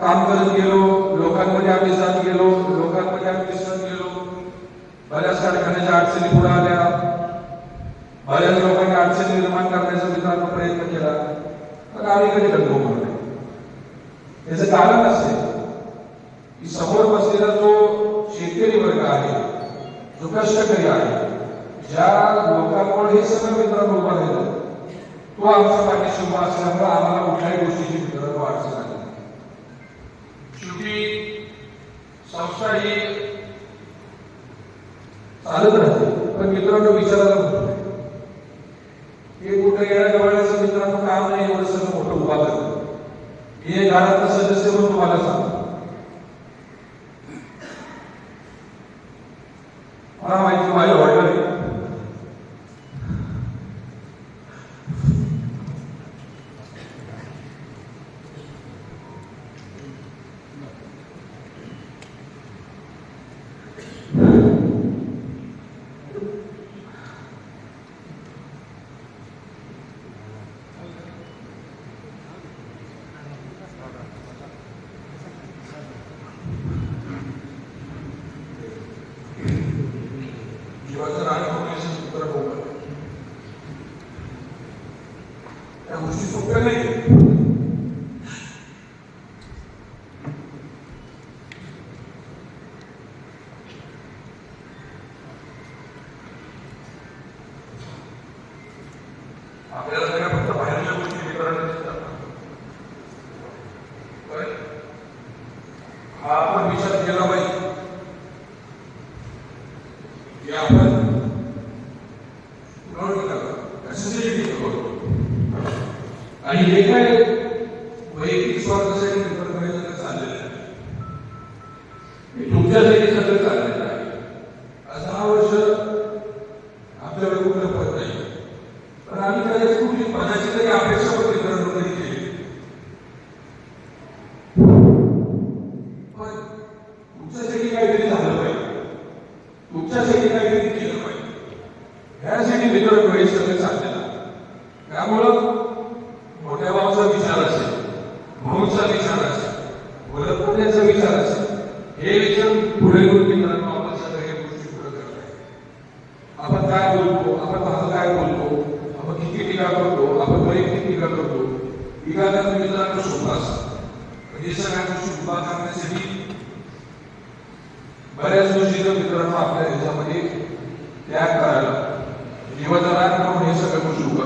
काम करत गेलो, लोकांमध्ये आम्ही जात गेलो, लोकांमध्ये आम्ही मिसळत गेलो. बऱ्याच कारखान्याच्या अडचणी पुढे आल्या. बऱ्याच लोकांनी अडचणी निर्माण करण्याचा मित्रांनो प्रयत्न केला. तर आम्ही कधी डगमगलो नाही? याचं कारण असे की समोर बसलेला जो शेतकरी वर्ग आहे, जो कष्टकरी आहे, ज्या लोकांमुळे हे सगळं मित्रांनो उभा राहिलं तो आमच्या पाठीशी उभा असल्यामुळे संस्था ही चालत राहते. पण मित्रांनो विचारायला हे कुठं येण्या जवळचं मित्रांनो काम नाही, एवढं सगळं मोठं उभा करतं हे घरातलं सदस्य म्हणून तुम्हाला सांगतो. मला माहिती माझ्या त्या गोष्टी सोप्या नाही आपल्याला सगळ्या फक्त बाहेरच्या गोष्टी वितरण हा आपण विचार केला पाहिजे की आपण नोंद कशासाठी करतो आणि हे काय वैयक्तिक स्वार्थासाठी निर्माण करायचं चाललेलं आहे. तुमच्यासाठी सगळं चाललेलं आहे. आज दहा वर्ष आपल्याकडे कुठलं पद नाही. पण आम्ही कदाचित कुठली पदाची तरी अपेक्षा होती मित्रांनो वगैरे केली पण तुमच्यासाठी काहीतरी झालं पाहिजे. तुमच्यासाठी काहीतरी केलं पाहिजे. ह्यासाठी मित्र वेळी सगळं चाललं आहे त्यामुळं मोठ्या भावाचा विचार असेल भाऊचा विचार असेल वरपण्याचा विचार असेल हे विचार पुढे घेऊन मित्रांनो आपण सगळ्या गोष्टी पुढे करताय. आपण काय बोलतो आपण भाषा काय बोलतो आपण किती टीका करतो आपण वैयक्तिक टीका करतो टीका करणं मित्रांनो सोपं असतं. पण हे म्हणजे सगळ्या गोष्टी उभा करण्यासाठी बऱ्याच गोष्टीचं मित्रांनो आपल्या ह्याच्यामध्ये त्याग करायला जीवाचा राग हे सगळ्या गोष्टी उभं